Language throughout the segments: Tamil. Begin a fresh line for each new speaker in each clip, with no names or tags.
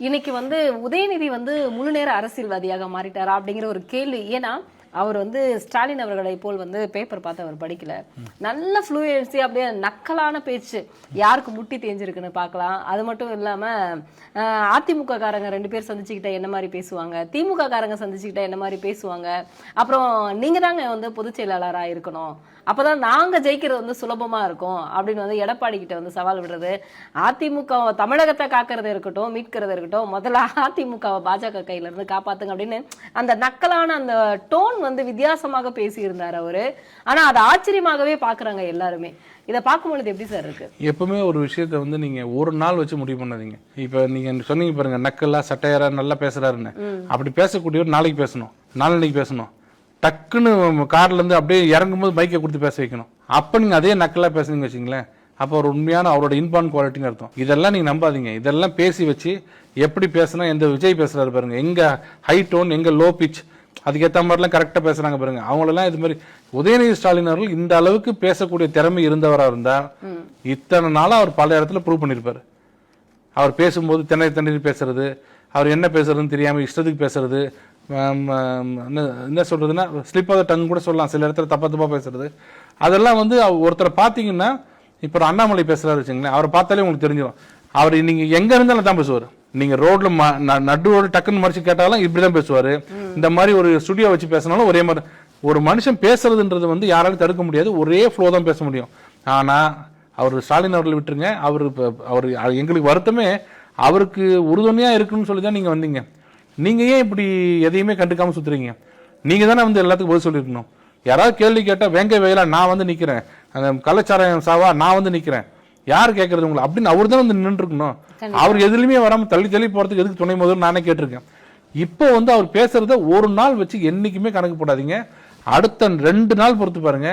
இன்னைக்கு வந்து உதயநிதி வந்து முழு நேர அரசியல்வாதியாக மாறிட்டாரா அப்படிங்கிற ஒரு கேள்வி. ஏன்னா அவர் வந்து ஸ்டாலின் அவர்களை போல் வந்து பேப்பர் பார்த்து அவர் படிக்கல. நல்ல ஃப்ளூயன்சி அப்படியே நக்கலான பேச்சு. யாருக்கு முட்டி தேஞ்சிருக்குன்னு பார்க்கலாம். அது மட்டும் இல்லாமல் அதிமுக காரங்க ரெண்டு பேர் சந்திச்சுக்கிட்ட என்ன மாதிரி பேசுவாங்க? திமுக காரங்க சந்திச்சுக்கிட்ட என்ன மாதிரி பேசுவாங்க? அப்புறம் நீங்கள் தாங்க வந்து பொதுச் செயலாளராக இருக்கணும். அப்பதான் நாங்கள் ஜெயிக்கிறது வந்து சுலபமாக இருக்கும் அப்படின்னு வந்து எடப்பாடி கிட்ட வந்து சவால் விடுறது. அதிமுக தமிழகத்தை காக்கிறது இருக்கட்டும் மீட்கிறது இருக்கட்டும் முதல்ல அதிமுகவை பாஜக கையிலேருந்து காப்பாற்றுங்க காப்பாத்துங்க அப்படின்னு அந்த நக்கலான அந்த டோன் வந்து வித்தியாசமாக பேசியிருந்தார் அவரு. ஆனா அதை ஆச்சரியமாகவே பாக்குறாங்க எல்லாருமே. இதை பார்க்கும் பொழுது எப்படி சார் இருக்கு?
எப்பவுமே ஒரு விஷயத்த வந்து நீங்க ஒரு நாள் வச்சு முடிவு பண்ணாதீங்க. இப்ப நீங்க சொன்னீங்க பாருங்க நக்கலா சட்டையாரா நல்லா பேசுறாருன்னு. அப்படி பேசக்கூடியவர் நாளைக்கு பேசணும். நாளன்னைக்கு பேசணும். டக்குன்னு கார்ல இருந்து அப்படியே இறங்கும்போது பைக்கை கொடுத்து பேச வைக்கணும். அப்ப நீங்க அதே நக்கலா பேசுனீங்க வச்சுங்களேன் அப்போ ஒரு உண்மையான அவரோட இன்பான் குவாலிட்டின்னு அர்த்தம். இதெல்லாம் நீங்க நம்பாதீங்க. இதெல்லாம் பேசி வச்சு எப்படி பேசினா எந்த விஜய் பேசுறாரு பாருங்க. எங்க ஹை டோன் எங்க லோ பிச் அதுக்கேற்ற மாதிரிலாம் கரெக்டாக பேசுறாங்க பாருங்க. அவங்களெல்லாம் இது மாதிரி உதயநிதி ஸ்டாலின் அவர்கள் இந்த அளவுக்கு பேசக்கூடிய திறமை இருந்தவராக இருந்தா இத்தனை நாளா அவர் பல இடத்துல ப்ரூவ் பண்ணியிருப்பார் அவர் பேசும்போது திணறி திணறி பேசுறது அவர் என்ன பேசுறதுன்னு தெரியாம இஷ்டத்துக்கு பேசுறது என்ன- என்ன சொல்றதுன்னா ஸ்லிப் ஆஃப் டங் கூட சொல்லலாம். சில இடத்துல தப்பா தப்பா பேசுறது. அதெல்லாம் வந்து ஒருத்தரை பார்த்தீங்கன்னா இப்போ அண்ணாமலை பேசுறாரு வச்சுங்களேன் அவரை பார்த்தாலே உங்களுக்கு தெரிஞ்சிடும் அவர் நீங்க எங்க இருந்தாலும் தான் பேசுவார். நீங்க ரோட்ல ம- ந- நடு ரோடு டக்குன்னு மறைச்சு கேட்டாலும் இப்படிதான் பேசுவாரு. இந்த மாதிரி ஒரு ஸ்டுடியோ வச்சு பேசினாலும் ஒரே மாதிரி. ஒரு மனுஷன் பேசுறதுன்றது வந்து யாராலும் தடுக்க முடியாது. ஒரே ஃப்ளோ தான் பேச முடியும். ஆனா அவர் ஸ்டாலின் அவர்களை விட்டுருங்க. அவர் அவர் எங்களுக்கு வருத்தமே. அவருக்கு உறுதுணையா இருக்குன்னு சொல்லி தான் நீங்க வந்தீங்க. நீங்க ஏன் இப்படி எதையுமே கண்டுக்காம சுத்துறீங்க? நீங்க தானே வந்து எல்லாத்துக்கும் பதில் சொல்லியிருக்கணும். யாராவது கேள்வி கேட்டால் வேங்க வேலா நான் வந்து நிற்கிறேன் அந்த கள்ளச்சாராயம் சாவா நான் வந்து நிற்கிறேன் யார் கேட்கறது உங்களை அப்படின்னு அவர் தான் வந்து நின்றுருக்கணும் அவர் எதுலையுமே வராம தள்ளி தள்ளி போறதுக்கு எதுக்கு துணை முதல் நானே கேட்டிருக்கேன். இப்போ வந்து அவர் பேசுறத ஒரு நாள் வச்சு என்னைக்குமே கணக்கு போடாதீங்க. அடுத்த ரெண்டு நாள் பொறுத்து பாருங்க.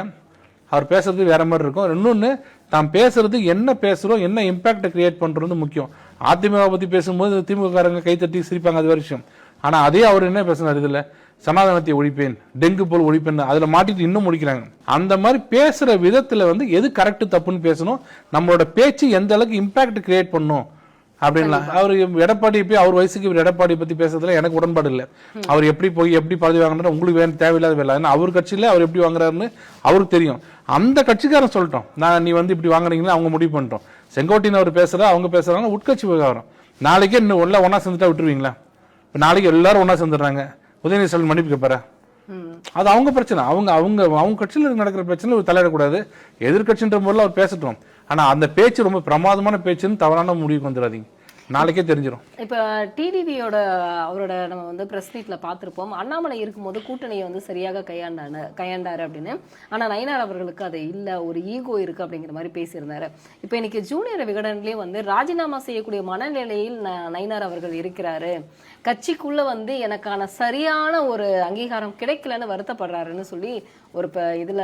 அவர் பேசுறது வேற மாதிரி இருக்கும். இன்னொன்று தான் பேசுறது என்ன பேசுறோம் என்ன இம்பாக்ட் கிரியேட் பண்றது முக்கியம். அதிமுக பத்தி பேசும்போது திமுக காரங்க கைத்தட்டி சிரிப்பாங்க அது வேற விஷயம். ஆனா அதே அவர் என்ன பேசினார் இதுல? சனாதனத்தை ஒழிப்பேன் டெங்கு போல் ஒழிப்பேன் அதில் மாட்டிட்டு இன்னும் முடிக்கிறாங்க அந்த மாதிரி பேசுற விதத்துல வந்து எது கரெக்ட் தப்புன்னு பேசணும்? நம்மளோட பேச்சு எந்த அளவுக்கு இம்பாக்ட் கிரியேட் பண்ணும்? அப்படின்லாம். அவர் எடப்பாடி போய் அவர் வயசுக்கு இவர் எடப்பாடி பத்தி பேசுறதுல எனக்கு உடன்பாடு இல்லை. அவர் எப்படி போய் எப்படி பதவி வாங்கினாரு உங்களுக்கு வேணும் தேவையில்லாத வேலை. ஏன்னா அவர் கட்சியில அவர் எப்படி வாங்குறாருன்னு அவருக்கு தெரியும். அந்த கட்சிக்காரன் சொல்லிட்டோம். நான் நீ வந்து இப்படி வாங்குறீங்களா அவங்க முடிவு பண்ணிட்டோம். செங்கோட்டையன் அவர் பேசுறா அவங்க பேசுறாங்க உட்கட்சி விவகாரம். நாளைக்கே இன்னும் ஒன்றா ஒன்றா சேர்ந்துட்டா விட்டுருவீங்களா? இப்போ நாளைக்கு எல்லாரும் ஒன்றா சேர்ந்துடுறாங்க. உதயநிதி ஸ்டாலின் மன்னிப்பு கேட்பாரா அது அவங்க பிரச்சனை. அவங்க அவங்க அவங்க கட்சியில் நடக்கிற பிரச்சனை தலையிடக்கூடாது. எதிர்கட்சின்ற முறையில் அவர் பேசட்டும். ஆனா அந்த பேச்சு ரொம்ப பிரமாதமான பேச்சுன்னு தவறான முடிவுக்கு வந்துடாதீங்க. நாளைக்கே தெரிஞ்சிடும்
இப்ப டிடிவியோட அவரோட நம்ம வந்து பிரஸ் மீட்ல பார்த்திருப்போம். அண்ணாமலை இருக்கும்போது கூட்டணியை வந்து சரியாக கையாண்டான கையாண்டாரு அப்படின்னு. ஆனா நயினார் அவர்களுக்கு அது இல்ல ஒரு ஈகோ இருக்கு அப்படிங்கிற மாதிரி பேசியிருந்தாரு. இப்ப இன்னைக்கு ஜூனியர் விகடன்லயும் வந்து ராஜினாமா செய்யக்கூடிய மனநிலையில் நயினார் அவர்கள் இருக்கிறாரு. கட்சிக்குள்ள வந்து எனக்கான சரியான ஒரு அங்கீகாரம் கிடைக்கலன்னு வருத்தப்படுறாருன்னு சொல்லி ஒரு இப்ப இதுல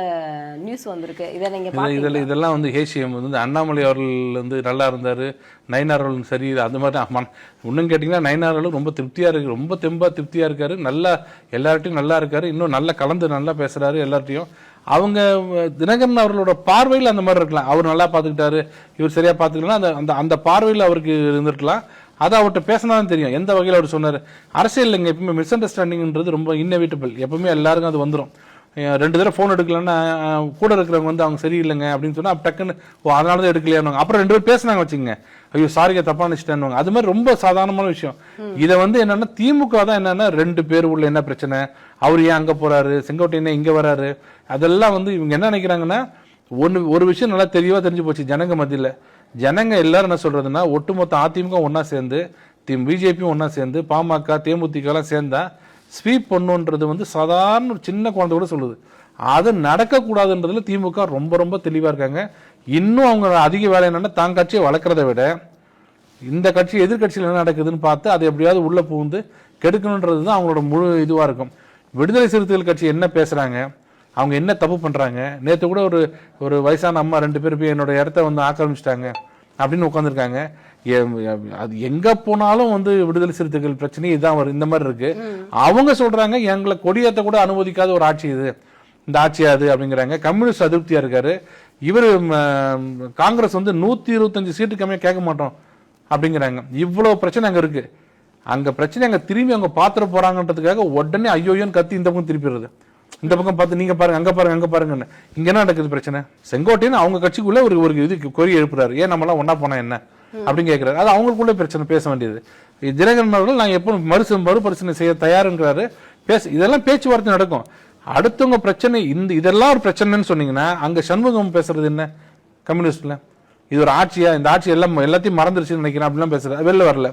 நியூஸ் வந்திருக்கு. இதை நீங்க
இது-
பாத்தீங்களா?
இதுல இதெல்லாம் வந்து ஹேசியம் வந்து அண்ணாமலை அவர்கள் வந்து நல்லா இருந்தாரு நயனார் அவர்கள் சரி அந்த மாதிரி மன- இன்னும் கேட்டிங்கன்னா நயனார் ரொம்ப திருப்தியாக இருக்கு. ரொம்ப தெம்பாக திருப்தியாக இருக்காரு. நல்லா எல்லார்ட்டையும் நல்லா இருக்காரு. இன்னும் நல்லா கலந்து நல்லா பேசுகிறாரு எல்லார்ட்டையும். அவங்க தினகரன் அவர்களோட பார்வையில் அந்த மாதிரி இருக்கலாம். அவர் நல்லா பார்த்துக்கிட்டாரு. இவர் சரியாக பார்த்துக்கலாம் அந்த அந்த அந்த பார்வையில் அவருக்கு இருந்திருக்கலாம். அது அவர்கிட்ட பேசினாலும் தெரியும். எந்த வகையில் அவர் சொன்னார்? அரசியல் இங்கே எப்பவுமே மிஸ் அண்டர்ஸ்டாண்டிங்ன்றது ரொம்ப இன்னவிட்டபிள் எப்பவுமே எல்லாருக்கும் அது வந்துடும் ரெண்டு தடவை ஃபோன் எடுக்கலன்னா கூட இருக்கிறவங்க வந்து அவங்க சரியில்லைங்க அப்படின்னு சொன்னா அப்ப டக்குன்னு ஓ அதனால தான் எடுக்கலையானுவாங்க அப்புறம் ரெண்டு பேர் பேசுனாங்க வச்சுங்க ஐயோ சாரிங்க தப்பா நினைச்சிட்டேன்னு அது மாதிரி ரொம்ப சாதாரணமான விஷயம். இதை வந்து என்னன்னா திமுக தான் என்னன்னா ரெண்டு பேர் உள்ள என்ன பிரச்சனை? அவர் ஏன் அங்க போறாரு? செங்கோட்டையன் இங்க வராரு? அதெல்லாம் வந்து இவங்க என்ன நினைக்கிறாங்கன்னா ஒன்று ஒரு விஷயம் நல்லா தெளிவா தெரிஞ்சு போச்சு ஜனங்க மத்தியில. ஜனங்க எல்லாரும் என்ன சொல்றதுன்னா ஒட்டுமொத்த அதிமுக ஒண்ணா சேர்ந்து பிஜேபியும் ஒண்ணா சேர்ந்து பாமக தேமுதிக எல்லாம் சேர்ந்தா ஸ்வீப் பண்ணுன்றது வந்து சாதாரண ஒரு சின்ன குழந்தை கூட சொல்லுது. அது நடக்கக்கூடாதுன்றதுல திமுக ரொம்ப ரொம்ப தெளிவாக இருக்காங்க. இன்னும் அவங்க அதிக வேலை என்னென்னா தான் கட்சியை வளர்க்குறத விட இந்த கட்சி எதிர்கட்சியில் என்ன நடக்குதுன்னு பார்த்து அதை எப்படியாவது உள்ளே புகுந்து கெடுக்கணுன்றது தான் அவங்களோட முழு இதுவாக இருக்கும். விடுதலை சிறுத்தைகள் கட்சி என்ன பேசுகிறாங்க அவங்க என்ன தப்பு பண்ணுறாங்க நேற்று கூட ஒரு ஒரு வயசான அம்மா ரெண்டு பேர் போய் என்னோட இடத்த வந்து ஆக்கிரமிச்சிட்டாங்க. அப்படின்னு உட்காந்துருக்காங்க அது எங்க போனாலும் வந்து விடுதலை சிறுத்தைகள் பிரச்சனை இதுதான் வரும் இந்த மாதிரி இருக்கு. அவங்க சொல்றாங்க எங்களை கொடியேத்த கூட அனுமதிக்காத ஒரு ஆட்சி இது. இந்த ஆட்சி அது அப்படிங்கிறாங்க. கம்யூனிஸ்ட் அதிருப்தியா இருக்காரு. இவர் காங்கிரஸ் வந்து நூத்தி இருபத்தஞ்சு சீட்டு கம்மியா கேட்க மாட்டோம் அப்படிங்கிறாங்க. இவ்வளவு பிரச்சனை அங்க இருக்கு. அங்க பிரச்சனை அங்க திரும்பி அவங்க பாத்திர போறாங்கன்றதுக்காக உடனே ஐயோயோன்னு கத்தி இந்த பக்கம் திருப்பிடுறது. இந்த பக்கம் பார்த்து நீங்க பாருங்க அங்க பாருங்க அங்க பாருங்கன்னு. இங்க என்ன நடக்குது பிரச்சனை? செங்கோட்டையன் அவங்க கட்சிக்குள்ள ஒரு ஒரு இது கொரி எழுப்புறாரு. ஏன் நம்ம எல்லாம் ஒன்னா போனா என்ன? அப்படின்னு கேட்கிறாரு அது அவங்களுக்குள்ள பிரச்சனை பேச வேண்டியது. தினகரன் அவர்கள் நான் எப்போ மறு மறுபரிசீலனை செய்ய தயாருங்கிறாரு. பேச இதெல்லாம் பேச்சுவார்த்தை நடக்கும். அடுத்தவங்க பிரச்சனை இந்த இதெல்லாம் ஒரு பிரச்சனைன்னு சொன்னீங்கன்னா அங்க சண்முகம் பேசுறது என்ன? கம்யூனிஸ்ட்ல. இது ஒரு ஆட்சியா? இந்த ஆட்சி எல்லாம் எல்லாத்தையும் மறந்துருச்சுன்னு நினைக்கிறேன் அப்படிலாம் பேசுறது. வெளில வரல.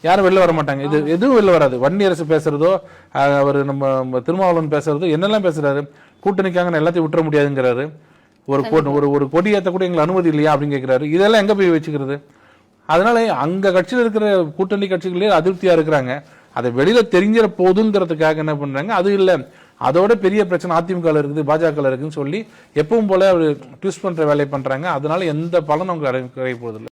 யாரும் வெளில வர மாட்டாங்க. இது எதுவும் வெளில வராது. வன்னி அரசு பேசுறதோ அவர் நம்ம திருமாவளவன் பேசுறதோ என்னெல்லாம் பேசுறாரு? கூட்டணிக்காக நான் எல்லாத்தையும் விட்டுற முடியாதுங்கிறாரு. ஒரு கொ- ஒரு ஒரு கொடி ஏத்த கூட எங்களுக்கு அனுமதி இல்லையா அப்படின்னு கேட்கிறாரு இதெல்லாம் எங்க போய் வச்சுக்கிறது? அதனால அங்க கட்சியில் இருக்கிற கூட்டணி கட்சிகளே அதிருப்தியா இருக்கிறாங்க. அதை வெளியில தெரிஞ்சிட போதுங்கிறதுக்காக என்ன பண்றாங்க? அது இல்ல. அதோட பெரிய பிரச்சனை அதிமுக இருக்குது பாஜக இருக்குன்னு சொல்லி எப்பவும் போல அவர் ட்விஸ்ட் பண்ற வேலையை பண்றாங்க. அதனால எந்த பலனும் அவங்க கிடைக்க போறதில்லை.